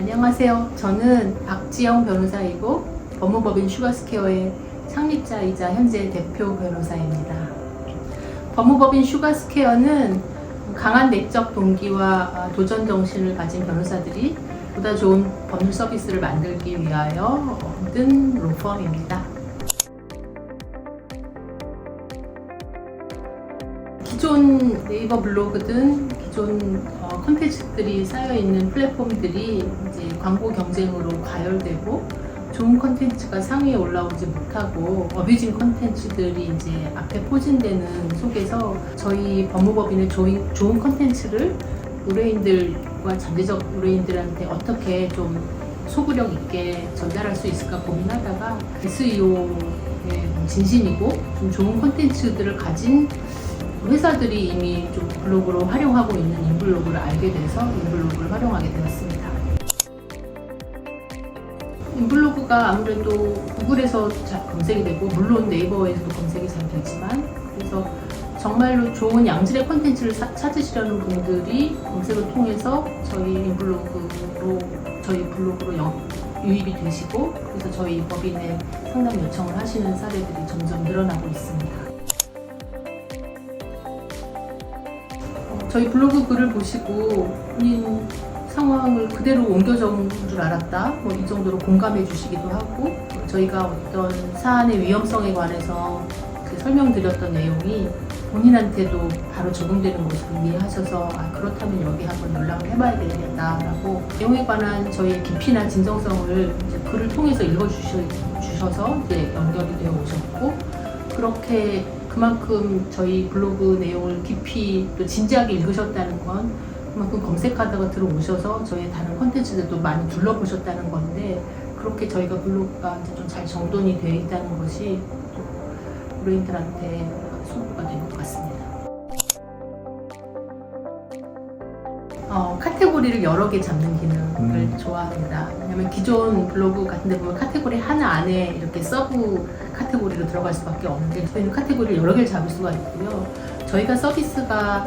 안녕하세요. 저는 박지영 변호사이고 법무법인 슈가스케어의 창립자이자 현재 대표 변호사입니다. 법무법인 슈가스케어는 강한 내적 동기와 도전 정신을 가진 변호사들이 보다 좋은 법률 서비스를 만들기 위하여 만든 로펌입니다. 기존 네이버 블로그든 기존 어, 콘텐츠들이 쌓여 있는 플랫폼들이 이제 광고 경쟁으로 가열되고 좋은 콘텐츠가 상위에 올라오지 못하고 어뷰징 콘텐츠들이 이제 앞에 포진되는 속에서 저희 법무법인의 좋은, 좋은 콘텐츠를 의뢰인들과 잠재적 의뢰인들한테 어떻게 좀 소구력 있게 전달할 수 있을까 고민하다가 SEO에 진심이고 좀 좋은 콘텐츠들을 가진 회사들이 이미 좀 블로그로 활용하고 있는 인블로그를 알게 돼서 인블로그를 활용하게 되었습니다. 인블로그가 아무래도 구글에서 잘 검색이 되고 물론 네이버에서도 검색이 잘 되지만 그래서 정말로 좋은 양질의 콘텐츠를 사- 찾으시려는 분들이 검색을 통해서 저희 인블로그로 저희 블로그로 영- 유입이 되시고 그래서 저희 법인에 상담 요청을 하시는 사례들이 점점 늘어나고 있습니다. 저희 블로그 글을 보시고 본인 상황을 그대로 옮겨 적은 줄 알았다. 뭐 이 정도로 공감해 주시기도 하고 어, 저희가 어떤 사안의 위험성에 관해서 그 설명드렸던 내용이 본인한테도 바로 적용되는 것을 이해하셔서 아, 그렇다면 여기 한번 연락을 해봐야 되겠다라고 내용에 관한 저희의 깊이나 진정성을 글을 통해서 읽어주셔서 이제 연결이 되어 오셨고 그렇게 그만큼 저희 블로그 내용을 깊이 또 진지하게 읽으셨다는 건 그만큼 검색하다가 들어오셔서 저희 다른 콘텐츠들도 많이 둘러보셨다는 건데 그렇게 저희가 블로그가 좀 잘 정돈이 되어 있다는 것이 또 의뢰인들한테 소구가 된것 같습니다. 어, 카테고리를 여러 개 잡는 기능을 음. 좋아합니다. 왜냐면 기존 블로그 같은 데 보면 카테고리 하나 안에 이렇게 서브 카테고리로 들어갈 수밖에 없는데 저희는 카테고리를 여러 개를 잡을 수가 있고요. 저희가 서비스가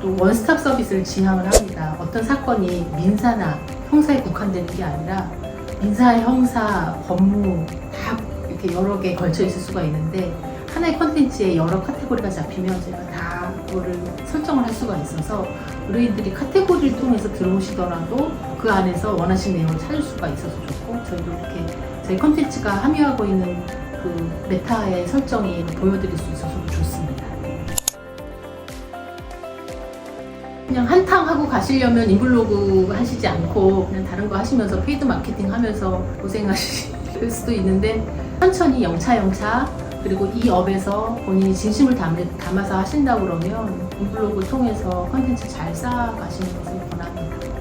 또 원스톱 서비스를 지향을 합니다. 어떤 사건이 민사나 형사에 국한되는 게 아니라 민사, 형사, 법무 다 이렇게 여러 개 걸쳐 있을 수가 있는데 하나의 컨텐츠에 여러 카테고리가 잡히면 제가 다 그거를 설정을 할 수가 있어서 의뢰인들이 카테고리를 통해서 들어오시더라도 그 안에서 원하시는 내용을 찾을 수가 있어서 좋고 저희도 이렇게 저희 컨텐츠가 함유하고 있는 그 메타의 설정이 보여드릴 수 있어서 좋습니다. 그냥 한탕 하고 가시려면 인블로그 하시지 않고 그냥 다른 거 하시면서 페이드 마케팅 하면서 고생하실 수도 있는데 천천히 영차영차 그리고 이 업에서 본인이 진심을 담, 담아서 하신다 그러면 인블로그 통해서 컨텐츠 잘 쌓아가시는 것을 권합니다.